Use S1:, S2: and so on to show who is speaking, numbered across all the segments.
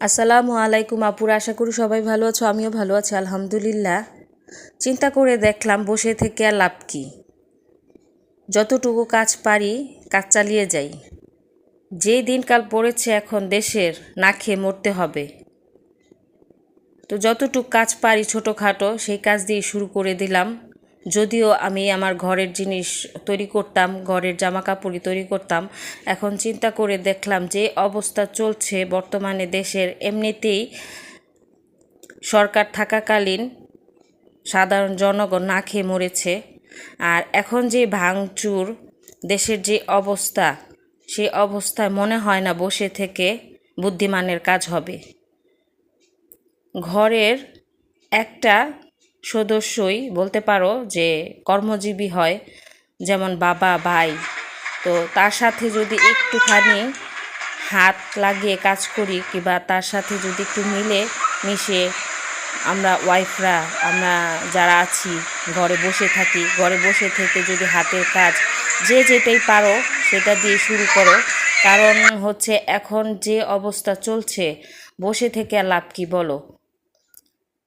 S1: আসসালামু আলাইকুম আপুর, আশা করি সবাই ভালো আছো, আমিও ভালো আছি, আলহামদুলিল্লাহ। চিন্তা করে দেখলাম বসে থেকে আর লাভ কি? যতটুকু কাজ পারি কাজ চালিয়ে যাই। যেই দিনকাল পড়েছে এখন দেশের, না খেয়ে মরতে হবে। তো যতটুকু কাজ পারি ছোটোখাটো, সেই কাজ দিয়ে শুরু করে দিলাম। যদিও আমি আমার ঘরের জিনিস তৈরি করতাম, ঘরের জামা কাপড়ই তৈরি করতাম, এখন চিন্তা করে দেখলাম যে অবস্থা চলছে বর্তমানে দেশের। এমনিতেই সরকার থাকাকালীন সাধারণ জনগণ না খেয়ে মরেছে। আর এখন যে ভাঙচুর, দেশের যে অবস্থা সেই অবস্থায় মনে হয় না বসে থেকে বুদ্ধিমানের কাজ হবে। ঘরের একটা সদস্যই বলতে পারো যে কর্মজীবী হয়, যেমন বাবা, ভাই। তো তার সাথে যদি একটুখানি হাত লাগিয়ে কাজ করি কিংবা তার সাথে যদি একটু মিলে মিশে আমরা ওয়াইফরা, আমরা যারা আছি, ঘরে বসে থাকি, ঘরে বসে থেকে যদি হাতের কাজ যে যেটাই পারো সেটা দিয়ে শুরু করো। কারণ হচ্ছে এখন যে অবস্থা চলছে, বসে থেকে আর লাভ কী বলো?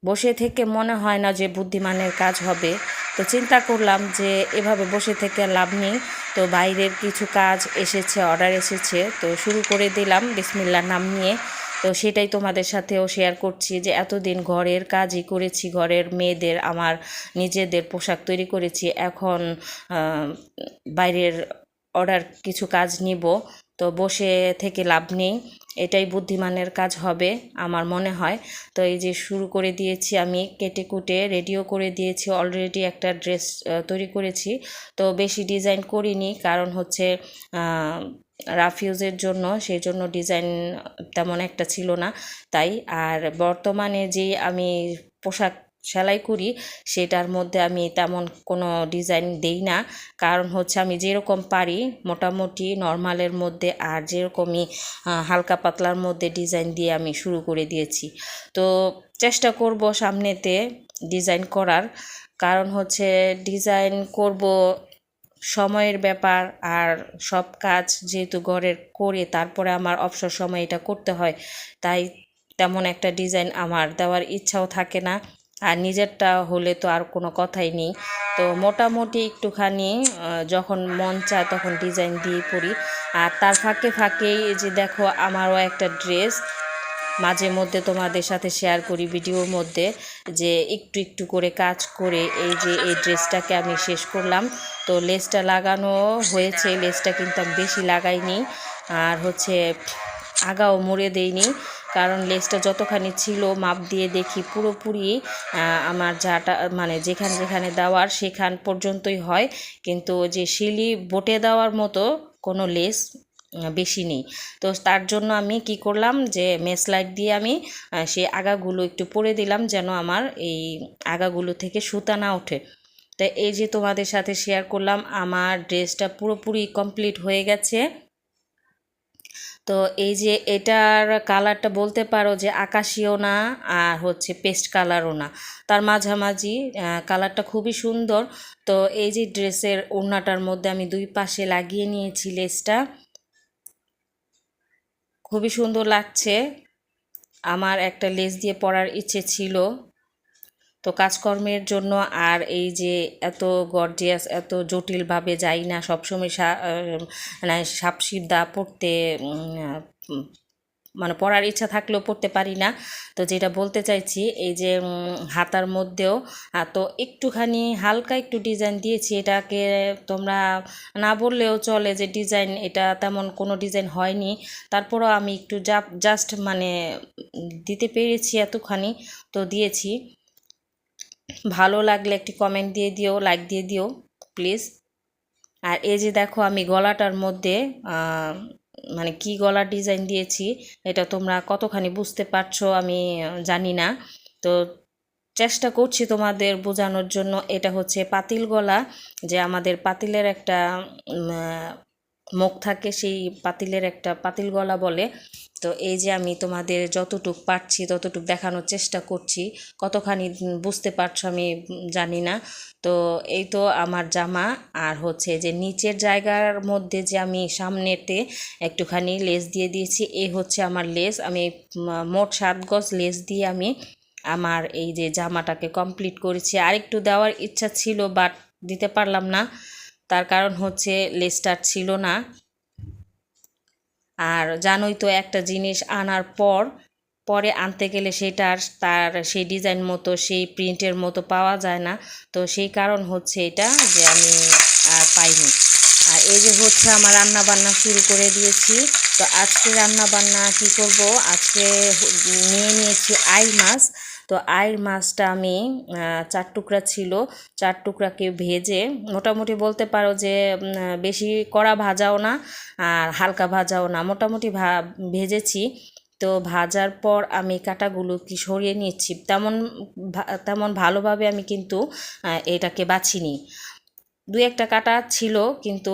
S1: বসে থেকে মনে হয় না যে বুদ্ধিমানের কাজ হবে। তো চিন্তা করলাম যে এভাবে বসে থেকে লাভ নেই। তো বাইরের কিছু কাজ এসেছে, অর্ডার এসেছে। তো শুরু করে দিলাম বিসমিল্লার নাম নিয়ে। তো সেটাই তোমাদের সাথেও শেয়ার করছি যে এতদিন ঘরের কাজই করেছি, ঘরের মেয়েদের, আমার নিজেদের পোশাক তৈরি করেছি। এখন বাইরের অর্ডার কিছু কাজ নিব। তো বসে থেকে লাভ নেই। এটাই বুদ্ধিমানের কাজ হবে আমার মনে হয়। তো এই যে শুরু করে দিয়েছি আমি, কেটে কুটে রেডিও করে দিয়েছি অলরেডি একটা ড্রেস তৈরি করেছি। তো বেশি ডিজাইন করিনি কারণ হচ্ছে রাফিউজের জন্য, সেই জন্য ডিজাইন তেমন একটা ছিল না। তাই আর বর্তমানে যে আমি পোশাক সেলাই করি, সেটার মধ্যে আমি তেমন কোনো ডিজাইন দেই না। কারণ হচ্ছে আমি যেরকম পারি, মোটামুটি নর্মালের মধ্যে আর যেরকমই হালকা পাতলার মধ্যে ডিজাইন দিয়ে আমি শুরু করে দিয়েছি। তো চেষ্টা করব সামনেতে ডিজাইন করার। কারণ হচ্ছে ডিজাইন করব সময়ের ব্যাপার আর সব কাজ যেহেতু ঘরের করে তারপরে আমার অবসর সময় এটা করতে হয়, তাই তেমন একটা ডিজাইন আমার দেওয়ার ইচ্ছাও থাকে না। আর নিজেরটা হলে তো আর কোনো কথাই নেই। তো মোটামুটি একটুখানি যখন মন চায় তখন ডিজাইন দিয়ে পড়ি আর তার ফাঁকে ফাঁকেই যে দেখো আমারও একটা ড্রেস মাঝে মধ্যে তোমাদের সাথে শেয়ার করি ভিডিওর মধ্যে যে একটু একটু করে কাজ করে এই যে এই ড্রেসটাকে আমি শেষ করলাম। তো লেসটা লাগানো হয়েছে লেসটা কিন্তু আমি বেশি লাগাইনি। আর হচ্ছে আগাও মুড়ে দেইনি। কারণ লেসটা যতখানি ছিল মাপ দিয়ে দেখি, পুরোপুরি আমার যাটা মানে যেখানে যেখানে দেওয়ার সেখান পর্যন্তই হয়। কিন্তু যে শিলি বটে দেওয়ার মতো কোনো লেস বেশি নেই। তো তার জন্য আমি কি করলাম যে মেসলাইট দিয়ে আমি সেই আগাগুলো একটু পরে দিলাম যেন আমার এই আগাগুলো থেকে সুতা না ওঠে। তো এই যে তোমাদের সাথে শেয়ার করলাম, আমার ড্রেসটা পুরোপুরি কমপ্লিট হয়ে গেছে। তো এই যে এটার কালারটা বলতে পারো যে আকাশিও না, আর হচ্ছে পেস্ট কালারও না। তার মাঝামাঝি কালারটা খুবই সুন্দর। তো এই যে ড্রেসের ওড়নাটার মধ্যে আমি দুই পাশে লাগিয়ে নিয়েছি লেসটা। খুবই সুন্দর লাগছে। আমার একটা লেস দিয়ে পরার ইচ্ছে ছিল। তো কাজকর্মের জন্য আর এই যে এত গর্জিয়াস এত জটিলভাবে যাই না, সবসময় মানে সাপসিদ্ধা পড়তে মানে পড়ার ইচ্ছা থাকলেও পড়তে পারি না। তো যেটা বলতে চাইছি, এই যে হাতার মধ্যেও তো একটুখানি হালকা একটু ডিজাইন দিয়েছি। এটাকে তোমরা না বললেও চলে যে ডিজাইন এটা তেমন কোনো ডিজাইন হয়নি। তারপরও আমি একটু জাস্ট মানে দিতে পেরেছি এতখানি, তো দিয়েছি। ভালো লাগলে একটি কমেন্ট দিয়ে দিও লাইক দিয়ে দিও প্লিজ আর এই যে দেখো আমি গলাটার মধ্যে মানে কি গলার ডিজাইন দিয়েছি, এটা তোমরা কতখানি বুঝতে পারছ আমি জানি না। তো চেষ্টা করছি তোমাদের বোঝানোর জন্য, এটা হচ্ছে পাতিল গলা, যে আমাদের পাতিলের একটা মুখ থাকে সেই পাতিলের একটা পাতিল গলা বলে। তো এই যে আমি তোমাদের যতটুক পারছি, ততটুক দেখানোর চেষ্টা করছি, কতখানি বুঝতে পারছ আমি জানি না। তো এই তো আমার জামা, আর হচ্ছে যে নিচের জায়গার মধ্যে যে আমি সামনেতে একটুখানি লেস দিয়ে দিয়েছি এই হচ্ছে আমার লেস। আমি মোট সাত গজ লেস দিয়ে আমি আমার এই যে জামাটাকে কমপ্লিট করেছি। আরেকটু দেওয়ার ইচ্ছা ছিল, বাট দিতে পারলাম না। তার কারণ হচ্ছে লেসটার ছিল না। আর জানোই তো একটা জিনিস আনার পর, পরে আনতে গেলে সেটার তার সেই ডিজাইন মতো, সেই প্রিন্টের মতো পাওয়া যায় না। তো সেই কারণ হচ্ছে এটা যে আমি আর পাইনি। আর এই যে হচ্ছে আমার রান্না বান্না শুরু করে দিয়েছি। তো আজকে রান্না বান্না কি করব? আজকে নিয়ে নিয়েছি আই মাছ। তো আয়ের মাছটা আমি চার টুকরা ছিল, চার টুকরাকে ভেজে মোটামুটি বলতে পারো যে বেশি কড়া ভাজাও না আর হালকা ভাজাও না, মোটামুটি ভেজেছি। তো ভাজার পর আমি কাটাগুলো কি সরিয়ে নিচ্ছি। তেমন তেমন ভালোভাবে আমি কিন্তু এটাকে বাছিনি। দু একটা কাটা ছিল, কিন্তু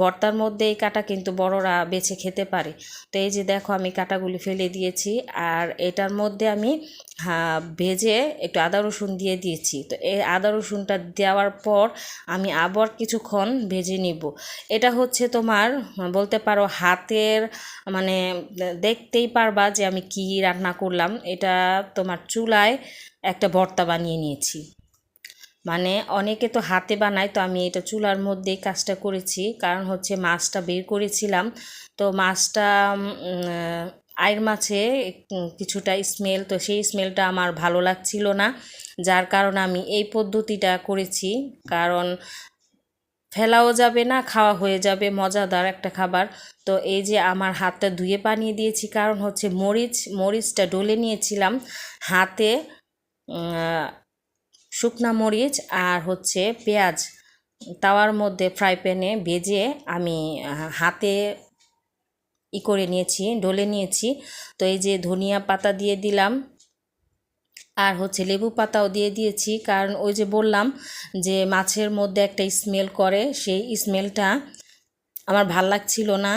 S1: ভর্তার মধ্যে এই কাটা কিন্তু বড়রা বেছে খেতে পারে। তো এই যে দেখো আমি কাটাগুলি ফেলে দিয়েছি, আর এটার মধ্যে আমি ভেজে একটু আদা রসুন দিয়ে দিয়েছি। তো এই আদা রসুনটা দেওয়ার পর আমি আবার কিছুক্ষণ ভেজে নিব। এটা হচ্ছে তোমার, বলতে পারো হাতের মানে দেখতেই পারবা যে আমি কি রান্না করলাম। এটা তোমার চুলায় একটা ভর্তা বানিয়ে নিয়েছি। মানে অনেকে তো হাতে বানায়, তো আমি এটা চুলার মধ্যেই কাজটা করেছি। কারণ হচ্ছে মাছটা বের করেছিলাম। তো মাছটা আয়ের মাছে কিছুটা স্মেল তো সেই স্মেলটা আমার ভালো লাগছিল না। যার কারণে আমি এই পদ্ধতিটা করেছি। কারণ ফেলাও যাবে না, খাওয়া হয়ে যাবে, মজাদার একটা খাবার। তো এই যে আমার হাতটা ধুয়ে পানিয়ে দিয়েছি, কারণ হচ্ছে মরিচ, মরিচটা ডলে নিয়েছিলাম। হাতে শুকনা মরিচ আর হচ্ছে পেঁয়াজ তাওয়ার মধ্যে ফ্রাই প্যানে ভেজে আমি হাতে ই করে নিয়েছি, ডলে নিয়েছি। তো এই যে ধনিয়া পাতা দিয়ে দিলাম আর হচ্ছে লেবু পাতাও দিয়ে দিয়েছি। কারণ ওই যে বললাম যে মাছের মধ্যে একটা স্মেল করে, সেই স্মেলটা আমার ভালো লাগছিল না।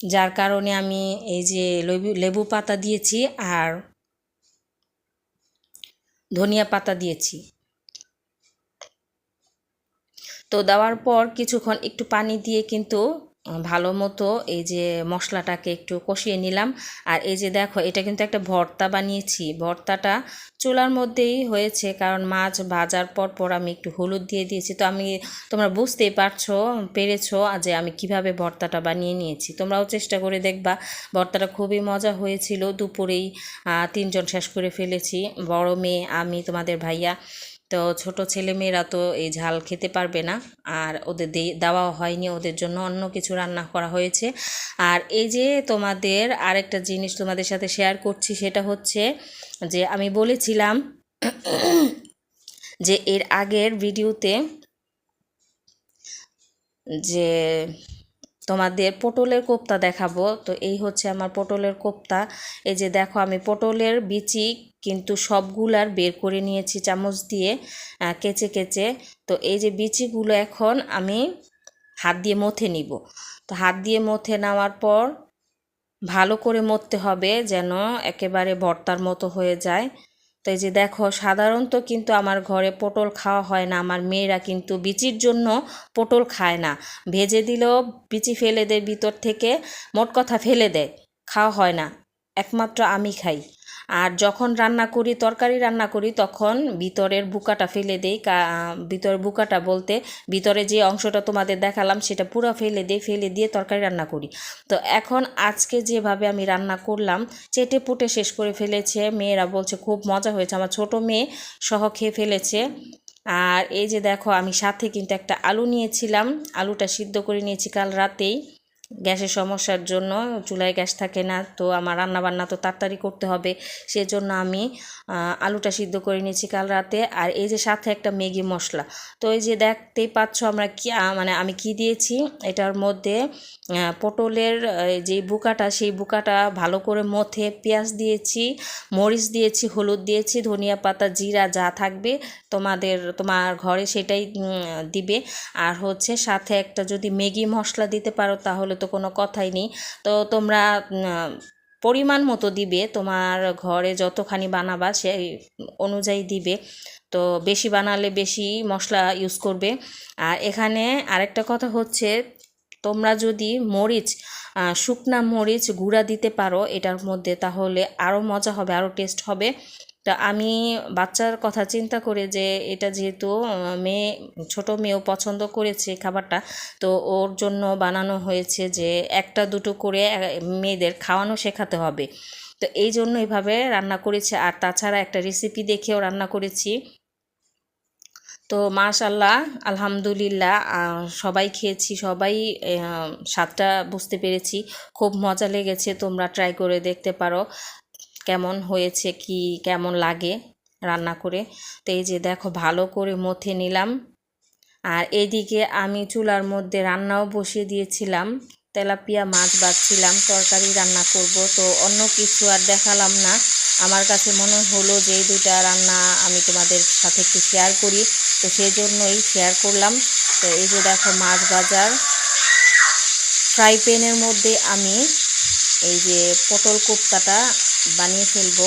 S1: যার কারণে আমি এই যে লেবু লেবু পাতা দিয়েছি আর ধনিয়া পাতা দিয়েছি। তো দেওয়ার পর কিছুক্ষণ একটু পানি দিয়ে কিন্তু ভালো মতো এই যে মশলাটাকে একটু কষিয়ে নিলাম। আর এই যে দেখো, এটা কিন্তু একটা ভর্তা বানিয়েছি। ভর্তাটা চুলার মধ্যেই হয়েছে, কারণ মাছ ভাজার পর পর আমি একটু হলুদ দিয়ে দিয়েছি। তো আমি, তোমরা বুঝতেই পারছ, পেরেছ যে আমি কীভাবে ভর্তাটা বানিয়ে নিয়েছি। তোমরাও চেষ্টা করে দেখবা, ভর্তাটা খুবই মজা হয়েছিল। দুপুরেই তিনজন শেষ করে ফেলেছি। বড় মেয়ে, আমি, তোমাদের ভাইয়া। তো ছোট ছেলে মেয়েরা তো এই ঝাল খেতে পারবে না। আর ওদের দেওয়া হয়নি, ওদের জন্য অন্য কিছু রান্না করা হয়েছে। আর এই যে তোমাদের আরেকটা জিনিস তোমাদের সাথে শেয়ার করছি, সেটা হচ্ছে যে আমি বলেছিলাম যে এর আগের ভিডিওতে যে তোমাদের পটলের কোপ্তা দেখাবো। তো এই হচ্ছে আমার পটলের কোপ্তা। এই যে দেখো, আমি পটলের বিচি কিন্তু সবগুলার বের করে নিয়েছি চামচ দিয়ে কেচে কেচে। তো এই যে বিচিগুলো এখন আমি হাত দিয়ে মথে নিব। তো হাত দিয়ে মথে নেওয়ার পর ভালো করে মথতে হবে যেন একেবারে ভর্তার মতো হয়ে যায়। তো এই যে দেখো, সাধারণত কিন্তু আমার ঘরে পটল খাওয়া হয় না। আমার মেয়েরা কিন্তু বিচির জন্য পটল খায় না। ভেজে দিলেও বিচি ফেলে দেয় ভিতর থেকে, মোট কথা ফেলে দেয়। খাওয়া হয় না। একমাত্র আমি খাই। আর যখন রান্না করি, তরকারি রান্না করি, তখন ভিতরের বুকাটা ফেলে দেই। ভিতরের বুকাটা বলতে ভিতরে যে অংশটা তোমাদের দেখালাম, সেটা পুরো ফেলে দিই, ফেলে দিয়ে তরকারি রান্না করি। তো এখন আজকে যেভাবে আমি রান্না করলাম, চেটে পুটে শেষ করে ফেলেছে। মেয়েরা বলছে, খুব মজা হয়েছে। আমার ছোট মেয়ে সহ খেয়ে ফেলেছে। আর এই যে দেখো, আমি সাথে কিন্তু একটা আলু নিয়েছিলাম। আলুটা সিদ্ধ করে নিয়েছি কাল রাতেই। গ্যাসের সমস্যার জন্য চুলায় গ্যাস থাকে না, তো আমার রান্না বান্না তো তাড়াতাড়ি করতে হবে। সেজন্য আমি আলুটা সিদ্ধ করে নিয়েছি কাল রাতে। আর এই যে সাথে একটা ম্যাগি মশলা। তো এই যে দেখতেই পাচ্ছ আমরা কি মানে আমি কি দিয়েছি? এটার মধ্যে পটলের যে বুকাটা, সেই বুকাটা ভালো করে মথে পেঁয়াজ দিয়েছি, মরিচ দিয়েছি, হলুদ দিয়েছি, ধনিয়া পাতা, জিরা যা থাকবে তোমাদের, তোমার ঘরে সেটাই দিবে। আর হচ্ছে সাথে একটা যদি ম্যাগি মশলা দিতে পারো তাহলে তো কোনো কথাই নেই। তো তোমরা পরিমাণ মতো দিবে, তোমার ঘরে যতখানি বানাবা সেই অনুযায়ী দিবে। তো বেশি বানালে বেশি মশলা ইউজ করবে। আর এখানে আরেকটা কথা হচ্ছে, তোমরা যদি মরিচ শুকনা মরিচ গুঁড়া দিতে পারো, এটার মধ্যে তাহলে আরও মজা হবে আরও টেস্ট হবে। তা আমি বাচ্চার কথা চিন্তা করে যে এটা যেহেতু মেয়ে, ছোট মেয়েও পছন্দ করেছে খাবারটা, তো ওর জন্য বানানো হয়েছে যে একটা দুটো করে মেয়েদের খাওয়ানো শেখাতে হবে। তো এই জন্য এভাবে রান্না করেছি। আর তাছাড়া একটা রেসিপি দেখেও রান্না করেছি। তো মাশাল্লাহ আলহামদুলিল্লাহ সবাই খেয়েছি, সবাই স্বাদটা বুঝতে পেরেছি। খুব মজা লেগেছে, তোমরা ট্রাই করে দেখতে পারো। কেমন হয়েছে, কি কেমন লাগে রান্না করে? তো এই যে দেখো, ভালো করে মথে নিলাম। আর এদিকে আমি চুলার মধ্যে রান্নাও বসিয়ে দিয়েছিলাম। তেলাপিয়া মাছ বাছছিলাম তরকারি রান্না করব। তো অন্য কিছু আর দেখালাম না। আমার কাছে মনে হলো যে এই দুইটা রান্না আমি তোমাদের সাথে একটু শেয়ার করি। তো সেই জন্যই শেয়ার করলাম। তো এই যে দেখো, মাছ বাজার ফ্রাই প্যানের মধ্যে আমি এই যে পটল কোপ্তাটা বানিয়ে ফেলব।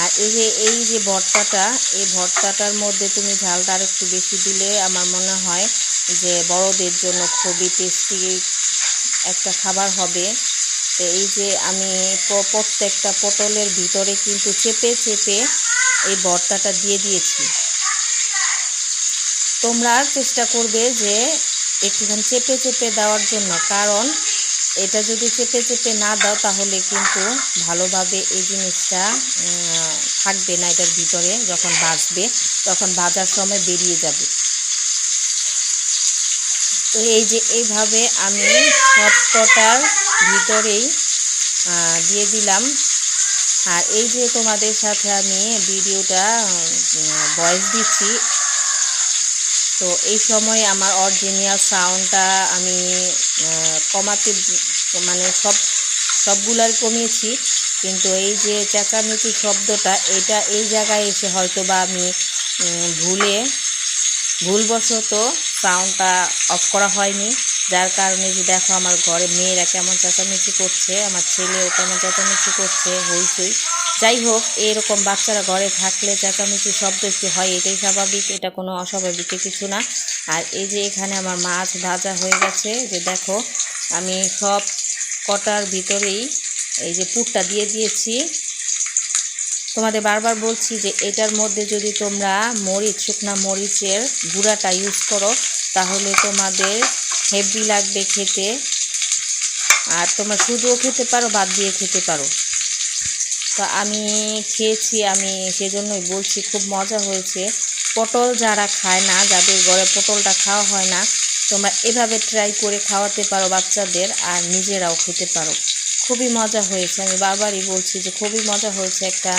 S1: আর এই যে এই যে ভর্তাটা, এই ভর্তাটার মধ্যে তুমি ঝালটা আর একটু বেশি দিলে আমার মনে হয় যে বড়দের জন্য খুবই টেস্টি একটা খাবার হবে। তো এই যে আমি প্রত্যেকটা পটলের ভিতরে কিন্তু চেপে চেপে এই ভর্তাটা দিয়ে দিয়েছি। তোমরা চেষ্টা করবে যে একটুখানি চেপে চেপে দেওয়ার জন্য, কারণ এটা যদি চেপে চেপে না দাও তাহলে কিন্তু ভালোভাবে এই জিনিসটা থাকবে না এটার ভিতরে যখন ভাজবে, তখন বাজার সময় বেরিয়ে যাবে। তো এই যে এইভাবে আমি সবকটার ভিতরেই দিয়ে দিলাম। আর এই যে তোমাদের সাথে আমি ভিডিওটা ভয়েস দিচ্ছি, তো এই সময় আমার অরিজিনাল সাউন্ডটা আমি কমাতে মানে সব, সবগুলার কমিয়েছি। কিন্তু এই যে চেঁচামেচি শব্দটা, এটা এই জায়গায় এসে হয়তো বা আমি ভুলে, ভুলবশত সাউন্ডটা অফ করা হয়নি। যার কারণে যে দেখো আমার ঘরে মেয়েরা কেমন চেঁচামেচি করছে, আমার ছেলেও কেমন চেঁচামেচি করছে, হইচই। যাই হোক, এরকম বাচ্চারা ঘরে থাকলে চেঁচামেচি শব্দ একটু হয়, এটাই স্বাভাবিক, এটা কোনো অস্বাভাবিক কিছু না। আর এই যে এখানে আমার মাছ ভাজা হয়ে গেছে যে দেখো, আমি সব কটার ভিতরেই এই যে পুরটা দিয়ে দিয়েছি। তোমাদের বারবার বলছি যে এটার মধ্যে যদি তোমরা মরিচ, শুকনা মরিচের গুঁড়াটা ইউজ করো, তাহলে তোমাদের হেভি লাগবে খেতে। আর তোমরা শুধুও খেতে পারো, বাদ দিয়ে খেতে পারো। তো আমি খেয়েছি, আমি সেজন্যই বলছি খুব মজা হয়েছে। পটল যারা খায় না, যাদের ঘরে পটলটা খাওয়া হয় না, তোমরা এভাবে ট্রাই করে খাওয়াতে পারো বাচ্চাদের আর নিজেরাও খেতে পারো। খুবই মজা হয়েছে। আমি বারবারই বলছি যে খুবই মজা হয়েছে, একটা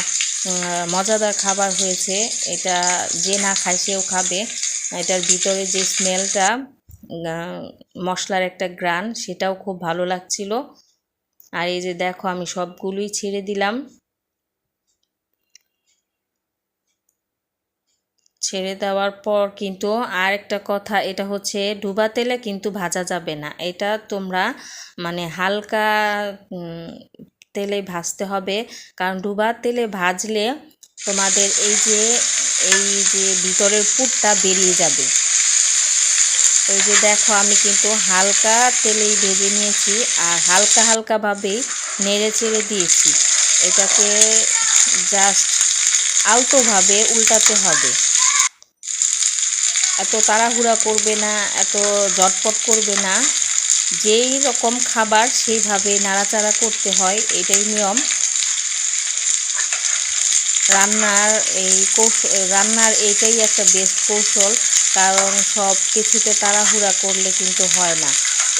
S1: মজাদার খাবার হয়েছে। এটা যে না খায় সেও খাবে। এটার ভিতরে যে স্মেলটা মশলার একটা গ্রান, সেটাও খুব ভালো লাগছিল। আর এই যে দেখো, আমি সবগুলোই ছেড়ে দিলাম। ছেড়ে দেওয়ার পর কিন্তু আর একটা কথা, এটা হচ্ছে ডুবা তেলে কিন্তু ভাজা যাবে না। এটা তোমরা মানে হালকা তেলে ভাজতে হবে। কারণ ডুবা তেলে ভাজলে তোমাদের এই যে এই যে ভিতরের পুরটা বেরিয়ে যাবে। এই যে দেখো, আমি কিন্তু হালকা তেলেই ভেজে নিয়েছি আর হালকা হালকাভাবেই নেড়ে চেড়ে দিয়েছি। এটাকে জাস্ট আলতোভাবে উল্টাতে হবে। এত তাড়াহুড়া করবে না, এত জটপট করবে না। যেই রকম খাবার সেইভাবে নাড়াচাড়া করতে হয়, এটাই নিয়ম। রান্নার এই কৌশল রান্নার এইটাই একটা বেস্ট কৌশল, কারণ সব কিছুতে তাড়াহুড়া করলে কিন্তু হয় না।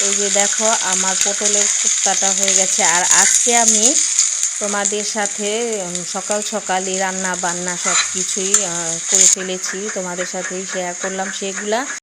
S1: এই যে দেখো, আমার পটলের কুপ্তাটা হয়ে গেছে। আর আজকে আমি তোমাদের সাথে সকাল সকালই রান্না বান্না সব কিছুই করে ফেলেছি। তোমাদের সাথেই শেয়ার করলাম সেগুলা।